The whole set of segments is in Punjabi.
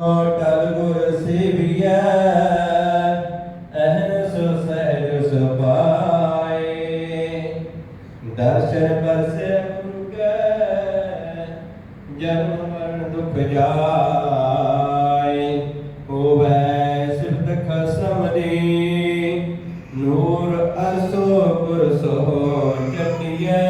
ਟਲ ਗੁਰ ਸੇਵੀਐ ਅਹਨਸ ਸਹਿਜ ਸੁਭਾਏ। ਦਰਸ਼ਨ ਪਰਸੇ ਮੁਕੈ ਜਨਮ ਮਰਨ ਦੁਖ ਜਾਏ। ਹੋਵੈ ਸਿਫਤ ਖਸਮ ਦੀ ਨੂਰ ਅਰਸੋ ਗੁਰਸੋ ਚਟਿਐ। ਤੁਧ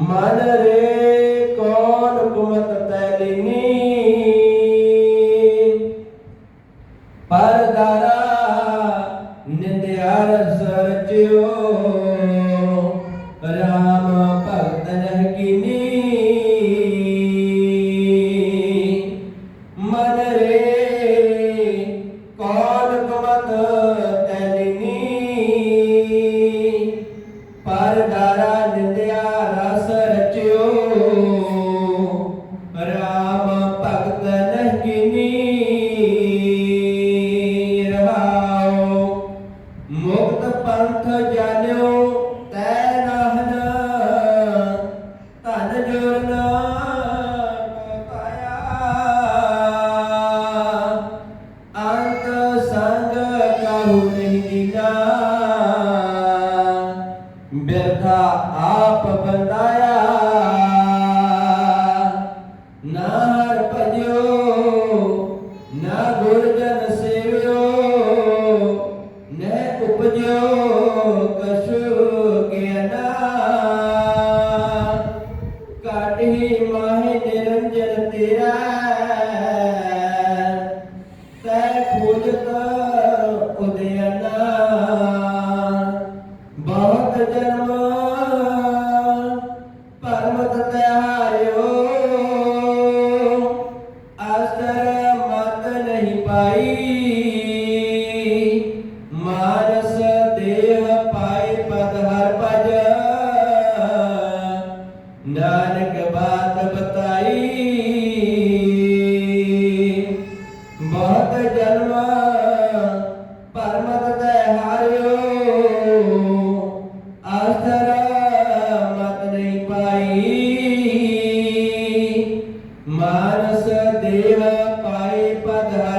ਮਨ ਰੇ ਕੌਣ ਕੁਮਤ ਤੈਲੀਨੀ? ਪਰਦਾਰਾ ਨਿੰਦਿਆ ਰਸ ਰਚਿਓ ਰਾਮ ਕੀਨੀ ਮੁਕਤ ਪੰਥ ਜਾਣਿਓ, ਤੈ ਨਾਹਨ। ਧਨ ਜੁਰ ਨਾਮ ਪਾਇਆ। ਅੰਤ ਸੰਗ ਕਾਹੂ ਨਹੀਂ ਦੀਨਾ ਬਿਰਥਾ ਆਪ ਬੰਦਾਇਆ। ਨਾ ਕਾਟਿ ਮਾਹਿ ਨਿਰੰਜਨ ਤੇਰਾ ਤੈ ਖੋਜਤ ਉਦਿਆਨਾ pag